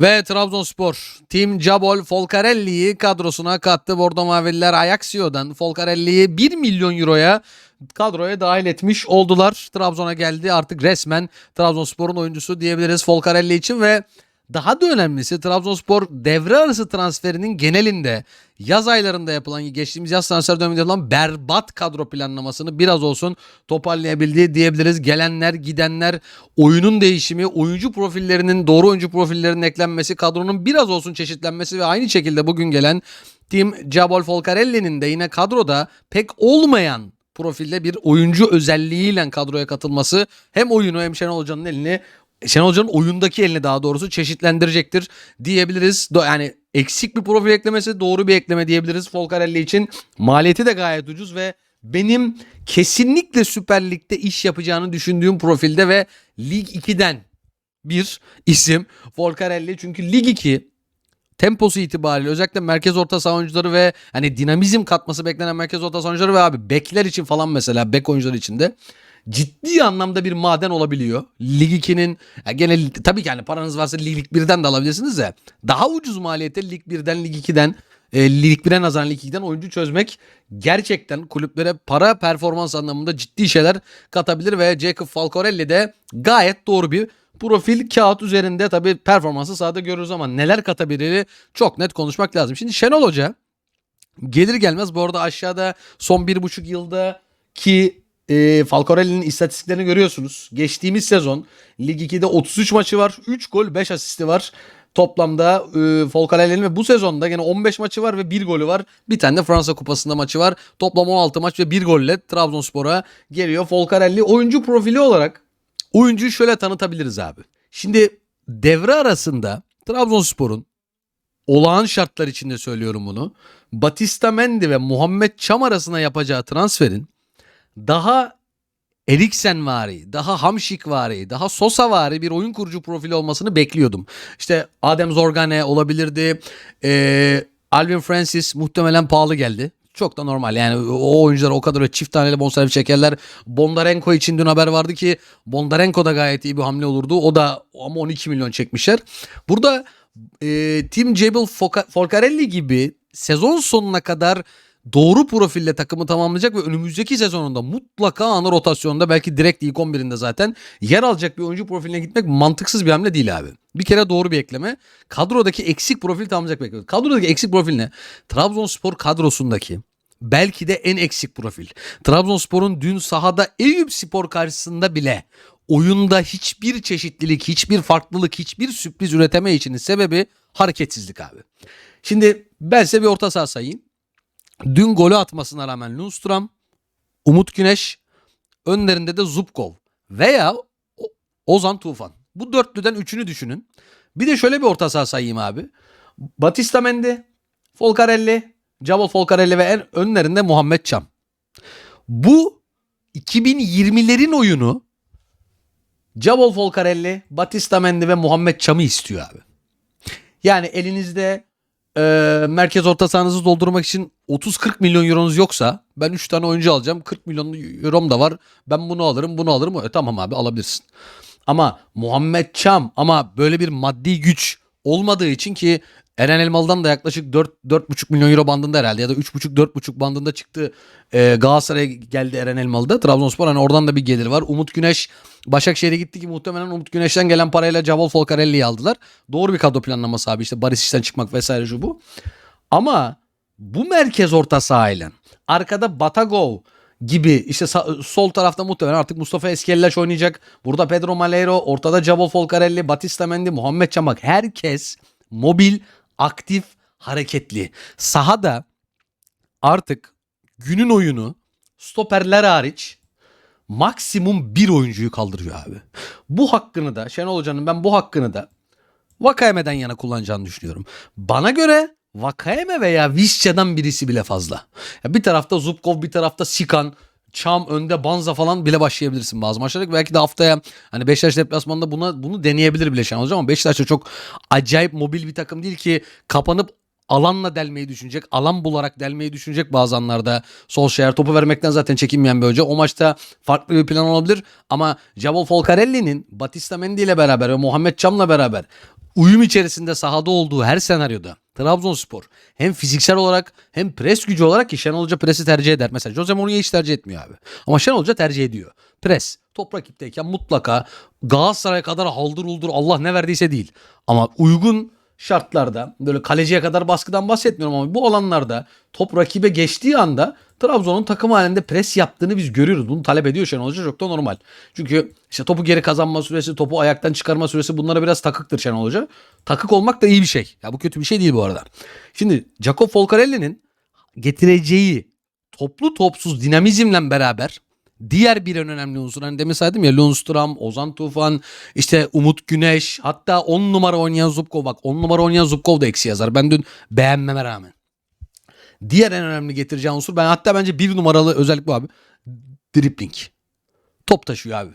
Ve Trabzonspor Team Cabol Folcarelli'yi kadrosuna kattı. Bordo Mavililer Ajaxio'dan Folcarelli'yi 1 milyon euroya kadroya dahil etmiş oldular. Trabzon'a geldi artık resmen Trabzonspor'un oyuncusu diyebiliriz Folcarelli için ve daha da önemlisi Trabzonspor devre arası transferinin genelinde yaz aylarında yapılan geçtiğimiz yaz transfer döneminde yapılan berbat kadro planlamasını biraz olsun toparlayabildi diyebiliriz. Gelenler, gidenler, oyunun değişimi, oyuncu profillerinin doğru oyuncu profillerinin eklenmesi, kadronun biraz olsun çeşitlenmesi ve aynı şekilde bugün gelen Tim Cabol Folcarelli'nin de yine kadroda pek olmayan profilde bir oyuncu özelliğiyle kadroya katılması hem oyunu hem Şenol Hoca'nın elini Şenol Hoca'nın oyundaki elini daha doğrusu çeşitlendirecektir diyebiliriz. Yani eksik bir profil eklemesi doğru bir ekleme diyebiliriz Folcarelli için. Maliyeti de gayet ucuz ve benim kesinlikle Süper Lig'de iş yapacağını düşündüğüm profilde ve Lig 2'den bir isim Folcarelli. Çünkü Lig 2 temposu itibariyle özellikle merkez orta saha oyuncuları ve hani dinamizm katması beklenen merkez orta saha oyuncuları ve abi bekler için falan mesela bek oyuncuları için de ciddi anlamda bir maden olabiliyor. Lig 2'nin ya gene tabii ki hani paranız varsa Lig 1'den de alabilirsiniz de daha ucuz maliyette Lig 1'den Lig 2'den e, Lig 1'e nazaran Lig 2'den oyuncu çözmek gerçekten kulüplere para performans anlamında ciddi şeyler katabilir ve Jacob Falcorelli de gayet doğru bir profil kağıt üzerinde tabii performansı sahada görürüz ama neler katabilir çok net konuşmak lazım. Şimdi Şenol Hoca gelir gelmez bu arada aşağıda son bir buçuk yılda ki e, Falcorelli'nin istatistiklerini görüyorsunuz. Geçtiğimiz sezon Lig 2'de 33 maçı var. 3 gol 5 asisti var. Toplamda e, Folcarelli'nin ve bu sezonda gene 15 maçı var ve 1 golü var. Bir tane de Fransa Kupası'nda maçı var. Toplam 16 maç ve 1 golle Trabzonspor'a geliyor. Folcarelli oyuncu profili olarak oyuncuyu şöyle tanıtabiliriz abi. Şimdi devre arasında Trabzonspor'un olağan şartlar içinde söylüyorum bunu. Batista Mendy ve Muhammed Çam arasına yapacağı transferin daha Eriksen vari, daha Hamşik vari, daha Sosa vari bir oyun kurucu profili olmasını bekliyordum. İşte Adem Zorgane olabilirdi. Ee, Alvin Francis muhtemelen pahalı geldi. Çok da normal yani o oyuncular o kadar çift taneli bonservis çekerler. Bondarenko için dün haber vardı ki Bondarenko da gayet iyi bir hamle olurdu. O da ama 12 milyon çekmişler. Burada e, Tim Jebel Folcarelli gibi sezon sonuna kadar doğru profille takımı tamamlayacak ve önümüzdeki sezonunda mutlaka ana rotasyonda belki direkt ilk 11'inde zaten yer alacak bir oyuncu profiline gitmek mantıksız bir hamle değil abi. Bir kere doğru bir ekleme. Kadrodaki eksik profil tamamlayacak bekliyoruz. Kadrodaki eksik profil ne? Trabzonspor kadrosundaki belki de en eksik profil. Trabzonspor'un dün sahada Eyüp Spor karşısında bile oyunda hiçbir çeşitlilik, hiçbir farklılık, hiçbir sürpriz üreteme için sebebi hareketsizlik abi. Şimdi ben size bir orta saha sayayım. Dün golü atmasına rağmen Lundstram, Umut Güneş, önlerinde de Zubkov veya Ozan Tufan. Bu dörtlüden üçünü düşünün. Bir de şöyle bir orta saha sayayım abi. Batista Mendy, Folcarelli, Cabol Folcarelli ve en önlerinde Muhammed Çam. Bu 2020'lerin oyunu Cabol Folcarelli, Batista Mendy ve Muhammed Çam'ı istiyor abi. Yani elinizde e, merkez orta sahanızı doldurmak için 30-40 milyon euronuz yoksa ben 3 tane oyuncu alacağım. 40 milyon eurom da var. Ben bunu alırım bunu alırım. E, tamam abi alabilirsin. Ama Muhammed Çam ama böyle bir maddi güç olmadığı için ki Eren Elmalı'dan da yaklaşık 4 4,5 milyon euro bandında herhalde ya da 3,5 4,5 bandında çıktı. E, Galatasaray'a geldi Eren Elmalı'da. Trabzonspor hani oradan da bir gelir var. Umut Güneş Başakşehir'e gitti ki muhtemelen Umut Güneş'ten gelen parayla Cabol Folcarelli'yi aldılar. Doğru bir kadro planlaması abi işte Barış işten çıkmak vesaire şu bu. Ama bu merkez orta sahayla arkada Batagov gibi işte sol tarafta muhtemelen artık Mustafa Eskellaş oynayacak. Burada Pedro Malheiro, ortada Cabol Folcarelli, Batista Mendy, Muhammed Çamak. Herkes mobil, aktif, hareketli. Sahada artık günün oyunu stoperler hariç maksimum bir oyuncuyu kaldırıyor abi. Bu hakkını da Şenol Hoca'nın ben bu hakkını da Vakayeme'den yana kullanacağını düşünüyorum. Bana göre Vakayeme veya Visca'dan birisi bile fazla. Ya bir tarafta Zubkov bir tarafta Sikan. Çam önde Banza falan bile başlayabilirsin bazı maçlarda. Belki de haftaya hani Beşiktaş deplasmanında buna bunu deneyebilir bile Şenol Hoca ama Beşiktaş da çok acayip mobil bir takım değil ki kapanıp alanla delmeyi düşünecek. Alan bularak delmeyi düşünecek bazı anlarda. Solskjaer topu vermekten zaten çekinmeyen bir hoca. O maçta farklı bir plan olabilir. Ama Jabol Folcarelli'nin Batista Mendy ile beraber ve Muhammed Çam'la beraber uyum içerisinde sahada olduğu her senaryoda Trabzonspor hem fiziksel olarak hem pres gücü olarak ki Şenol Hoca presi tercih eder. Mesela Jose Mourinho hiç tercih etmiyor abi. Ama Şenol Hoca tercih ediyor. Pres. Top rakipteyken mutlaka Galatasaray kadar haldır uldur Allah ne verdiyse değil. Ama uygun şartlarda böyle kaleciye kadar baskıdan bahsetmiyorum ama bu alanlarda top rakibe geçtiği anda Trabzon'un takım halinde pres yaptığını biz görüyoruz. Bunu talep ediyor Şenol Hoca çok da normal. Çünkü işte topu geri kazanma süresi, topu ayaktan çıkarma süresi bunlara biraz takıktır Şenol Hoca. Takık olmak da iyi bir şey. Ya bu kötü bir şey değil bu arada. Şimdi Jacob Folcarelli'nin getireceği toplu topsuz dinamizmle beraber diğer bir en önemli unsur. Hani demin saydım ya Lundstram, Ozan Tufan, işte Umut Güneş hatta 10 numara oynayan Zubkov bak 10 numara oynayan Zubkov da eksi yazar. Ben dün beğenmeme rağmen. Diğer en önemli getireceği unsur ben hatta bence bir numaralı özellik bu abi. Dribbling. Top taşıyor abi.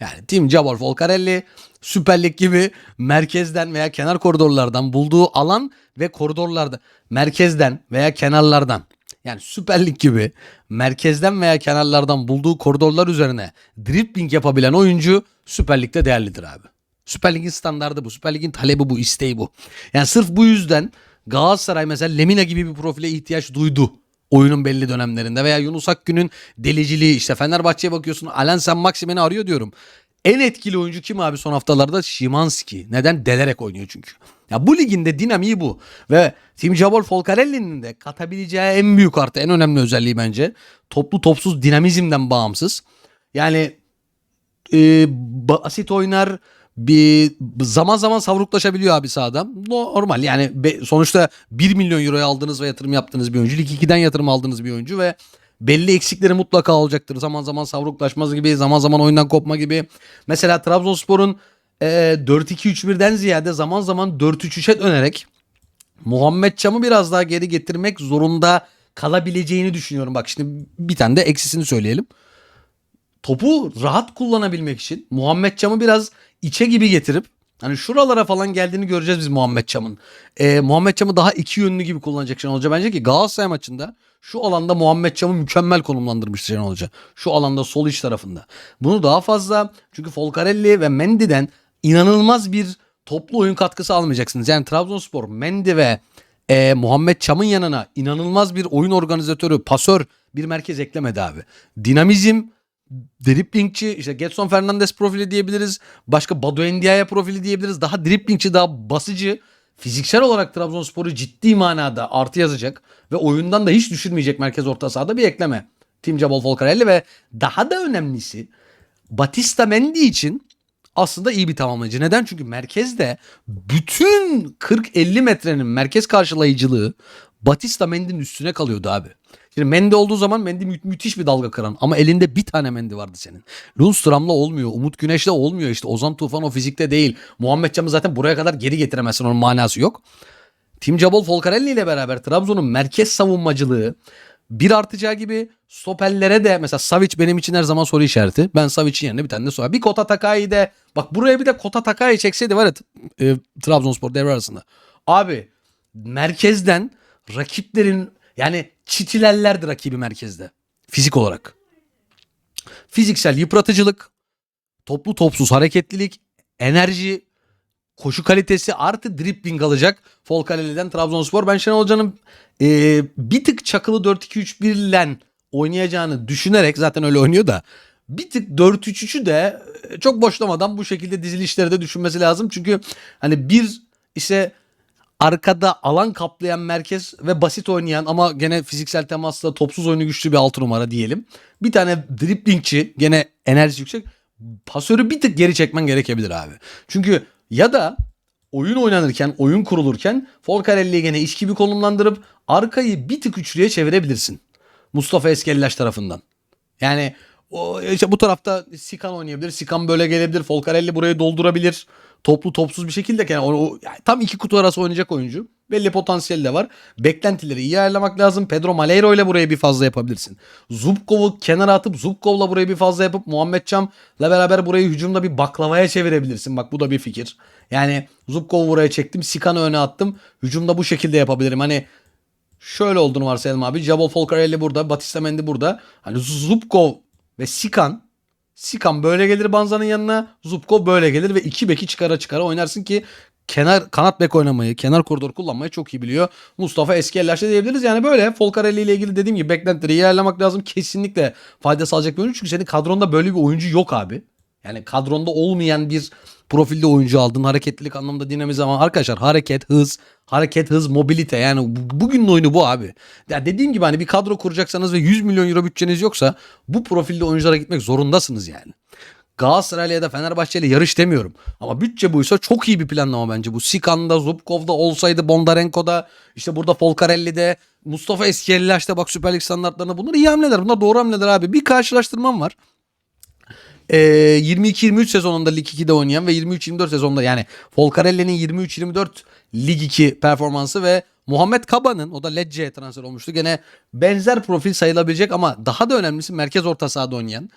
Yani Tim Jabor Folcarelli Süper Lig gibi merkezden veya kenar koridorlardan bulduğu alan ve koridorlarda merkezden veya kenarlardan yani Süper Lig gibi merkezden veya kenarlardan bulduğu koridorlar üzerine dribbling yapabilen oyuncu Süper Lig'de değerlidir abi. Süper Lig'in standardı bu. Süper Lig'in talebi bu, isteği bu. Yani sırf bu yüzden Galatasaray mesela Lemina gibi bir profile ihtiyaç duydu oyunun belli dönemlerinde veya Yunus Akgün'ün deliciliği işte Fenerbahçe'ye bakıyorsun Alen Sen Maximen'i arıyor diyorum. En etkili oyuncu kim abi son haftalarda? Şimanski. Neden? Delerek oynuyor çünkü. Ya bu ligin de dinamiği bu. Ve Tim Jabol Folcarelli'nin de katabileceği en büyük artı, en önemli özelliği bence toplu topsuz dinamizmden bağımsız. Yani e, basit oynar bir zaman zaman savruklaşabiliyor abi sahada. Normal yani be- sonuçta 1 milyon euroya aldığınız ve yatırım yaptığınız bir oyuncu. Lig 2'den yatırım aldığınız bir oyuncu ve belli eksikleri mutlaka olacaktır. Zaman zaman savruklaşması gibi, zaman zaman oyundan kopma gibi. Mesela Trabzonspor'un e, 4-2-3-1'den ziyade zaman zaman 4-3-3'e dönerek Muhammed Çam'ı biraz daha geri getirmek zorunda kalabileceğini düşünüyorum. Bak şimdi bir tane de eksisini söyleyelim. Topu rahat kullanabilmek için Muhammed Çam'ı biraz içe gibi getirip hani şuralara falan geldiğini göreceğiz biz Muhammed Çam'ın. Ee, Muhammed Çam'ı daha iki yönlü gibi kullanacak Şenol Hoca. Bence ki Galatasaray maçında şu alanda Muhammed Çam'ı mükemmel konumlandırmış Şenol Hoca. Şu alanda sol iç tarafında. Bunu daha fazla çünkü Folcarelli ve Mendy'den inanılmaz bir toplu oyun katkısı almayacaksınız. Yani Trabzonspor, Mendy ve e, Muhammed Çam'ın yanına inanılmaz bir oyun organizatörü, pasör bir merkez eklemedi abi. Dinamizm, driplingçi, işte Getson Fernandes profili diyebiliriz. Başka Badu Endiaya profili diyebiliriz. Daha driplingçi, daha basıcı. Fiziksel olarak Trabzonspor'u ciddi manada artı yazacak ve oyundan da hiç düşürmeyecek merkez orta sahada bir ekleme. Tim Jabol Folcarelli ve daha da önemlisi Batista Mendy için aslında iyi bir tamamlayıcı. Neden? Çünkü merkezde bütün 40-50 metrenin merkez karşılayıcılığı Batista Mendy'nin üstüne kalıyordu abi. Şimdi Mendy olduğu zaman Mendy mü- müthiş bir dalga kıran ama elinde bir tane Mendy vardı senin. Lundstram'la olmuyor. Umut Güneş'le olmuyor işte. Ozan Tufan o fizikte değil. Muhammed Cam'ı zaten buraya kadar geri getiremezsin. Onun manası yok. Tim Jabol Folcarelli ile beraber Trabzon'un merkez savunmacılığı bir artacağı gibi stoperlere de mesela Savic benim için her zaman soru işareti. Ben Savic'in yerine bir tane de sorar. Bir Kota Takai'yi de bak buraya bir de Kota Takai çekseydi var ya e, Trabzonspor devre arasında. Abi merkezden rakiplerin yani çitilerlerdi rakibi merkezde. Fizik olarak. Fiziksel yıpratıcılık, toplu topsuz hareketlilik, enerji, koşu kalitesi artı dribbling alacak Folcarelli'den Trabzonspor. Ben Şenol Hoca'nın e, bir tık çakılı 4-2-3-1 ile oynayacağını düşünerek zaten öyle oynuyor da bir tık 4-3-3'ü de e, çok boşlamadan bu şekilde dizilişleri de düşünmesi lazım. Çünkü hani bir işte arkada alan kaplayan merkez ve basit oynayan ama gene fiziksel temasla topsuz oyunu güçlü bir 6 numara diyelim. Bir tane driblingçi gene enerjisi yüksek pasörü bir tık geri çekmen gerekebilir abi. Çünkü ya da oyun oynanırken, oyun kurulurken Folcarelli'yi gene iş gibi konumlandırıp arkayı bir tık üçlüye çevirebilirsin. Mustafa Eskellaş tarafından. Yani o işte bu tarafta Sikan oynayabilir. Sikan böyle gelebilir. Folcarelli burayı doldurabilir. Toplu topsuz bir şekilde yani o, yani tam iki kutu arası oynayacak oyuncu. Belli potansiyeli de var. Beklentileri iyi ayarlamak lazım. Pedro Malheiro ile burayı bir fazla yapabilirsin. Zubkov'u kenara atıp Zubkov'la burayı bir fazla yapıp Muhammed Çam'la beraber burayı hücumda bir baklavaya çevirebilirsin. Bak bu da bir fikir. Yani Zubkov'u buraya çektim. Sikan'ı öne attım. Hücumda bu şekilde yapabilirim. Hani şöyle olduğunu varsayalım abi. Jabol Folcarelli burada. Batista Mendy burada. Hani Zubkov ve Sikan Sikan böyle gelir Banza'nın yanına. Zubkov böyle gelir ve iki beki çıkara çıkara oynarsın ki kenar kanat bek oynamayı, kenar koridor kullanmayı çok iyi biliyor. Mustafa eski ellerse diyebiliriz. Yani böyle Folcarelli ile ilgili dediğim gibi beklentileri ayarlamak lazım. Kesinlikle fayda sağlayacak bir oyuncu. Çünkü senin kadronda böyle bir oyuncu yok abi. Yani kadronda olmayan bir profilde oyuncu aldın. Hareketlilik anlamında dinamiz ama arkadaşlar hareket, hız, hareket, hız, mobilite yani bu- bugünün oyunu bu abi. Ya dediğim gibi hani bir kadro kuracaksanız ve 100 milyon euro bütçeniz yoksa bu profilde oyunculara gitmek zorundasınız yani. Galatasaray'la ya da Fenerbahçe'yle yarış demiyorum. Ama bütçe buysa çok iyi bir planlama bence bu. Sikan'da, Zubkov'da olsaydı, Bondarenko'da, işte burada Folcarelli'de, Mustafa Eskiyeli'de bak Süper Lig standartlarına bunlar iyi hamleler. Bunlar doğru hamleler abi. Bir karşılaştırmam var. Ee, 22-23 sezonunda Lig 2'de oynayan ve 23-24 sezonunda yani Folcarelli'nin 23-24 Lig 2 performansı ve Muhammed Kaba'nın o da Lecce'ye transfer olmuştu. Gene benzer profil sayılabilecek ama daha da önemlisi merkez orta sahada oynayan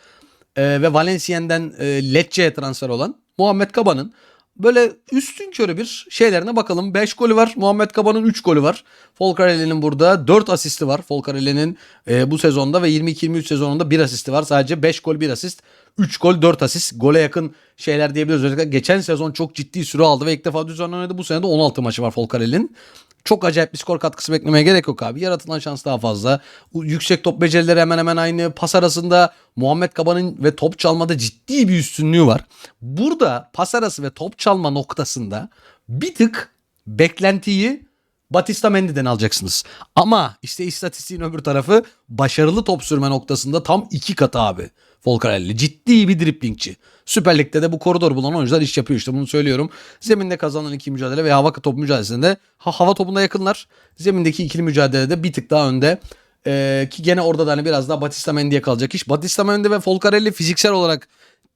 e, ve Valenciennes'den e, Lecce'ye transfer olan Muhammed Kaba'nın böyle üstün körü bir şeylerine bakalım. 5 golü var. Muhammed Kaba'nın 3 golü var. Folcarelli'nin burada 4 asisti var. Folcarelli'nin e, bu sezonda ve 22-23 sezonunda 1 asisti var. Sadece 5 gol 1 asist. 3 gol 4 asist. Gole yakın şeyler diyebiliriz. Özellikle geçen sezon çok ciddi süre aldı ve ilk defa düzenli oynadı. Bu sene de 16 maçı var Folcarelli'nin. Çok acayip bir skor katkısı beklemeye gerek yok abi. Yaratılan şans daha fazla. Yüksek top becerileri hemen hemen aynı. Pas arasında Muhammed Kaba'nın ve top çalmada ciddi bir üstünlüğü var. Burada pas arası ve top çalma noktasında bir tık beklentiyi Batista Mendy'den alacaksınız. Ama işte istatistiğin öbür tarafı başarılı top sürme noktasında tam iki katı abi. Folcarelli ciddi bir driplingçi. Süper Lig'de de bu koridor bulan oyuncular iş yapıyor işte bunu söylüyorum. Zeminde kazanılan iki mücadele ve hava top mücadelesinde ha, hava topunda yakınlar. Zemindeki ikili mücadelede bir tık daha önde. Ee, ki gene orada da hani biraz daha Batista Mendy'ye kalacak iş. Batista Mendy ve Folcarelli fiziksel olarak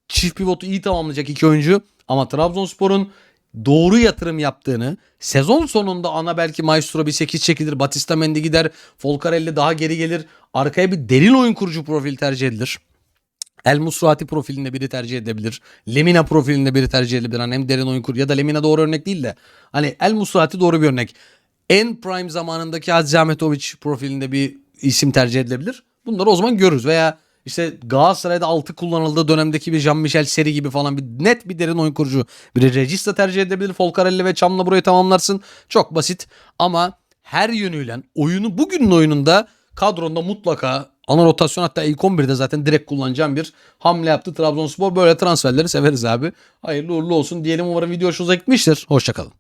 çift pivotu iyi tamamlayacak iki oyuncu. Ama Trabzonspor'un doğru yatırım yaptığını, sezon sonunda ana belki Maestro bir 8 çekilir, Batista Mendy gider, Folcarelli daha geri gelir. Arkaya bir derin oyun kurucu profil tercih edilir. El Musrati profilinde biri tercih edebilir. Lemina profilinde biri tercih edebilir. Hani hem derin oyun kur ya da Lemina doğru örnek değil de. Hani El Musrati doğru bir örnek. En prime zamanındaki Hadzi Ahmetovic profilinde bir isim tercih edilebilir. Bunları o zaman görürüz. Veya işte Galatasaray'da 6 kullanıldığı dönemdeki bir Jean-Michel Seri gibi falan bir net bir derin oyun kurucu. Biri Regista tercih edebilir. Folcarelli ve Çam'la burayı tamamlarsın. Çok basit ama her yönüyle oyunu bugünün oyununda kadronda mutlaka ana rotasyon hatta ilk 11'de zaten direkt kullanacağım bir hamle yaptı Trabzonspor. Böyle transferleri severiz abi. Hayırlı uğurlu olsun diyelim. Umarım video hoşunuza gitmiştir. Hoşçakalın.